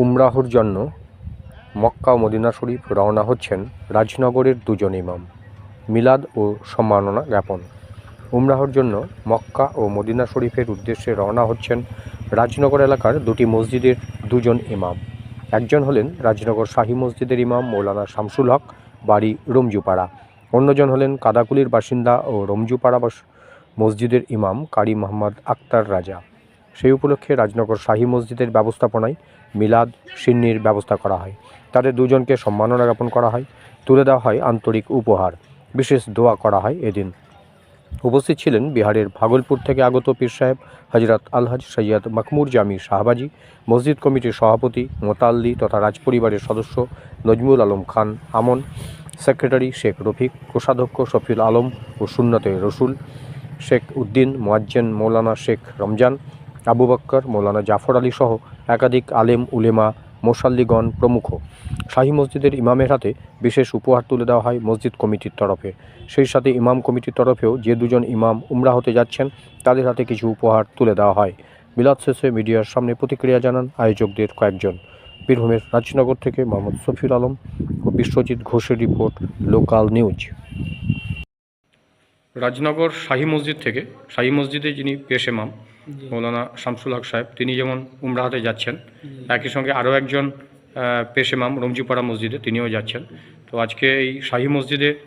উমরাহর জন্য মক্কা ও মদিনা শরীফ রওনা হচ্ছেন রাজনগরের দুজন ইমাম। মিলাদ ও সম্মাননা জ্ঞাপন। উমরাহর জন্য মক্কা ও মদিনা শরীফের উদ্দেশ্যে রওনা হচ্ছেন রাজনগর এলাকার দুটি মসজিদের দুজন ইমাম। একজন হলেন রাজনগর শাহী মসজিদের ইমাম মৌলানা শামসুল হক, বাড়ি রমজুপাড়া। অন্যজন হলেন কাদাকুলির বাসিন্দা ও রমজুপাড়া মসজিদের ইমাম কারি মোহাম্মদ আক্তার রাজা। সেই উপলক্ষে রাজনগর শাহী মসজিদের ব্যবস্থাপনায় মিলাদ, সিন্নির ব্যবস্থা করা হয়। তাদের দুজনকে সম্মাননা জ্ঞাপন করা হয়। তুলে দেওয়া হয় আন্তরিক উপহার। বিশেষ দোয়া করা হয় এদিন। উপস্থিত ছিলেন বিহারের ভাগলপুর থেকে আগত পীর সাহেব হজরত আলহাজ সৈয়দ মকমুর জামি শাহবাজি, মসজিদ কমিটির সভাপতি মোতাল্লি তথা রাজপরিবারের সদস্য নজমুল আলম খান আমন, সেক্রেটারি শেখ রফিক, কোষাধ্যক্ষ শফিউল আলম ও সুন্নতে রসুল শেখ উদ্দিন, মোয়াজ্জেন মৌলানা শেখ রমজান আবু বক্কর, মৌলানা জাফর আলী সহ একাধিক আলেম, উলেমা, মোসাল্লিগণ প্রমুখ। শাহী মসজিদের ইমামের হাতে বিশেষ উপহার তুলে দেওয়া হয় মসজিদ কমিটির তরফে। সেই সাথে ইমাম কমিটির তরফেও যে দুজন ইমাম উমরা হতে যাচ্ছেন, তাদের হাতে কিছু উপহার তুলে দেওয়া হয়। বিলাদ শেষে মিডিয়ার সামনে প্রতিক্রিয়া জানান আয়োজকদের কয়েকজন। বীরভূমের রাজনগর থেকে মোহাম্মদ সফিউল আলম ও বিশ্বজিৎ ঘোষের report, local news. Rajnagar Shahi মসজিদ থেকে, শাহী মসজিদে যিনি পেশ ইমাম জি মৌলানা শামসুল হক সাহেব তিনি যেমন উমরাহাতে যাচ্ছেন জি একই সঙ্গে আরও একজন আহ, পেশ ইমাম রমজিপাড়া মসজিদে তিনিও যাচ্ছেন তো আজকে এই শাহী মসজিদে আহ,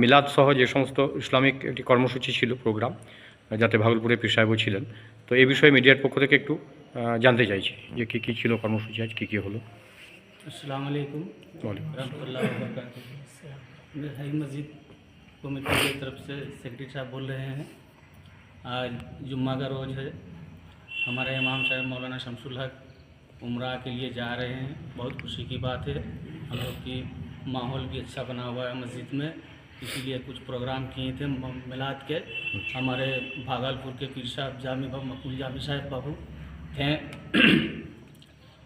মিলাদ সহ যে সমস্ত ইসলামিক একটি কর্মসূচি ছিল প্রোগ্রাম যাতে ভাগলপুরে পীর সাহেবও ছিলেন তো এই বিষয়ে মিডিয়ার পক্ষ থেকে একটু আহ, জানতে চাইছি যে কী কী ছিল কর্মসূচি আজ কী কী হলো अस्सलाम वालेकुम বলেন रहमतुल्लाह वबरकातुहू मैं हाई मस्जिद कमेटी की तरफ से सेक्रेटरी साहब बोल रहे हैं آج جمعہ کا روز ہے۔ ہمارے امام صاحب مولانا شمس الحق عمرہ کے لیے جا رہے ہیں۔ بہت خوشی کی بات ہے۔ ہم لوگ کی ماحول بھی اچھا بنا ہوا ہے مسجد میں۔ اسی لیے کچھ پروگرام کیے تھے میلاد کے۔ ہمارے بھاگل پور کے پیر صاحب جامع بابو، مقبول جامع صاحب بابو تھے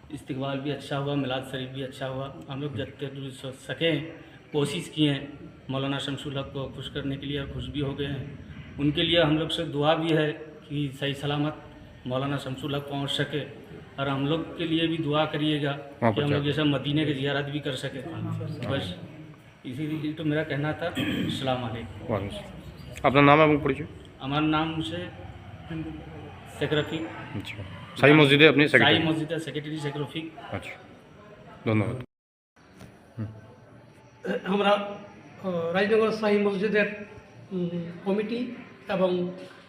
استقبال بھی اچھا ہوا، میلاد شریف بھی اچھا ہوا۔ ہم لوگ جتنے سوچ سکیں کوشش کیے ہیں۔ مولانا شمس الحق کو خوش کرنے کے لیے خوش بھی ہو گئے ہیں۔ ان کے لیے ہم لوگ سے دعا بھی ہے کہ صحیح سلامت مولانا شمسو لگ پہنچ سکے اور ہم لوگ کے لیے بھی دعا کریے گا ہاں، کہ ہم لوگ جیسا مدینہ کی زیارت بھی کر سکے بس اسی لیے تو میرا کہنا تھا السلام علیکم۔ اپنا نام ہے پڑھیے۔ ہمارا نام سے سیکرفی اچھا۔ مسجد ہے اپنی صحیح مسجد ہے سیکرٹری سیکرفی اچھا۔ دونوں ہمارا راج نگر سائی مسجد کمیٹی۔ এবং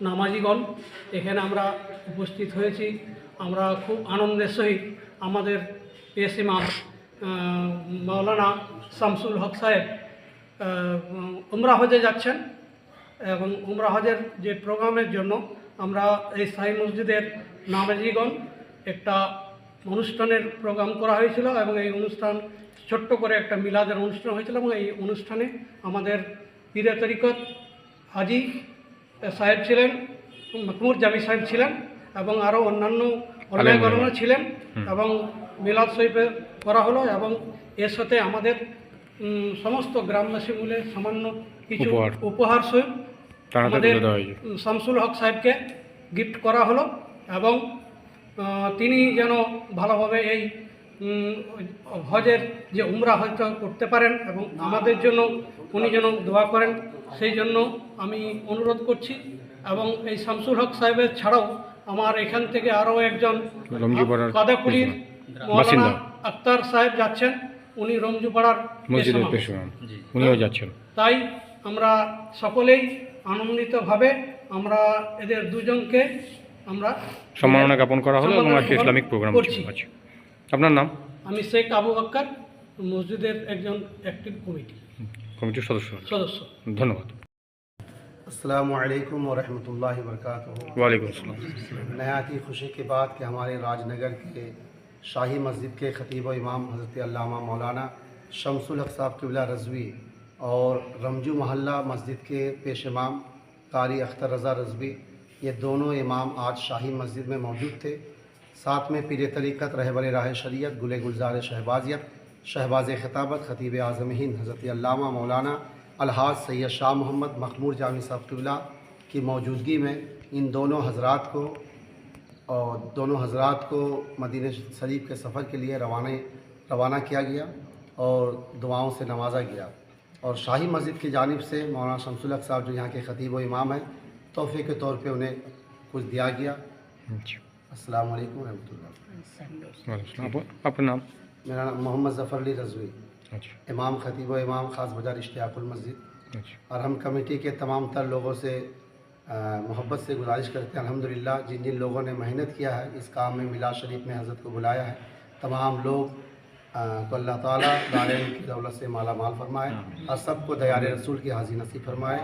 নামাজিগণ এখানে আমরা উপস্থিত হয়েছি। আমরা খুব আনন্দের সহিত আমাদের পেশ ইমাম আহ, মাওলানা শামসুল হক সাহেব উমরা হজে যাচ্ছেন এবং উমরা হজের যে প্রোগ্রামের জন্য আমরা এই সাই মসজিদের নামাজিগণ একটা অনুষ্ঠানের প্রোগ্রাম করা হয়েছিল এবং এই অনুষ্ঠান ছোট্ট করে একটা মিলাদের অনুষ্ঠান হয়েছিল এবং এই অনুষ্ঠানে আমাদের পীরে তরিকত হাজি সাহেব ছিলেন মকমুর জামি সাহেব ছিলেন এবং আরও অন্যান্য অন্যায়গণরা ছিলেন এবং মিলাদ শরীফে করা হলো এবং এর সাথে আমাদের সমস্ত গ্রামবাসী মিলে সামান্য কিছু উপহার। হাতে আমাদের শামসুল হক সাহেবকে গিফট করা হলো এবং তিনি যেন ভালোভাবে এই হজের যে উমরা হজটা করতে পারেন এবং আমাদের জন্য উনি যেন দোয়া করেন সেই জন্য আমি অনুরোধ করছি এবং এই শামসুল হক সাহেবের ছাড়াও আমার এখান থেকে আরও একজন কাদাকুলির। মৌলানা আক্তার সাহেব যাচ্ছেন উনি রমজুপাড়ার মসজিদের উনিও যাচ্ছেন। তাই আমরা সকলেই আনন্দিতভাবে আমরা এদের দুজনকে আমরা সম্মাননা জ্ঞাপন করা হলো এবং ইসলামিক প্রোগ্রাম করছি। আপনার নাম? আমি শেখ আবু আক্কার মসজিদের একজন অ্যাক্টিভ কমিটি কমিটির সদস্য। সদস্য। ধন্যবাদ। السلام علیکم ورحمۃ اللہ وبرکاتہ وعلیکم السلام نیا کی خوشی کے بعد کہ ہمارے راج نگر کے شاہی مسجد کے خطیب و امام حضرت علامہ مولانا شمس الحق صاحب قبلہ رضوی اور رمجو محلہ مسجد کے پیش امام قاری اختر رضا رضوی یہ دونوں امام آج شاہی مسجد میں موجود تھے۔ ساتھ میں پیر طریقت رہبر راہ شریعت، گلے گلزار شہبازیت، شہباز خطابت، خطیب اعظم ہند، حضرت علامہ مولانا الحاظ سید شاہ محمد مخمور جامع صاحب قبلہ کی موجودگی میں ان دونوں حضرات کو اور دونوں حضرات کو مدینہ شریف کے سفر کے لیے روانہ روانہ کیا گیا اور دعاؤں سے نوازا گیا اور شاہی مسجد کی جانب سے مولانا شمس الق صاحب جو یہاں کے خطیب و امام ہیں، تحفے کے طور پہ انہیں کچھ دیا گیا۔ جی۔ السلام علیکم ورحمۃ اللہ اپنا نام؟ میرا نام محمد ظفر علی رضوی۔ امام خطیب و امام خاص بازار اشتیاق المسجد۔ اور ہم کمیٹی کے تمام تر لوگوں سے محبت سے گزارش کرتے ہیں۔ الحمدللہ جن جن لوگوں نے محنت کیا ہے اس کام میں میلاد شریف میں حضرت کو بلایا ہے۔ تمام لوگ کو اللہ تعالیٰ دارین کی دولت سے مالا مال فرمائے اور سب کو دیار رسول کی حاضی نصیب فرمائے۔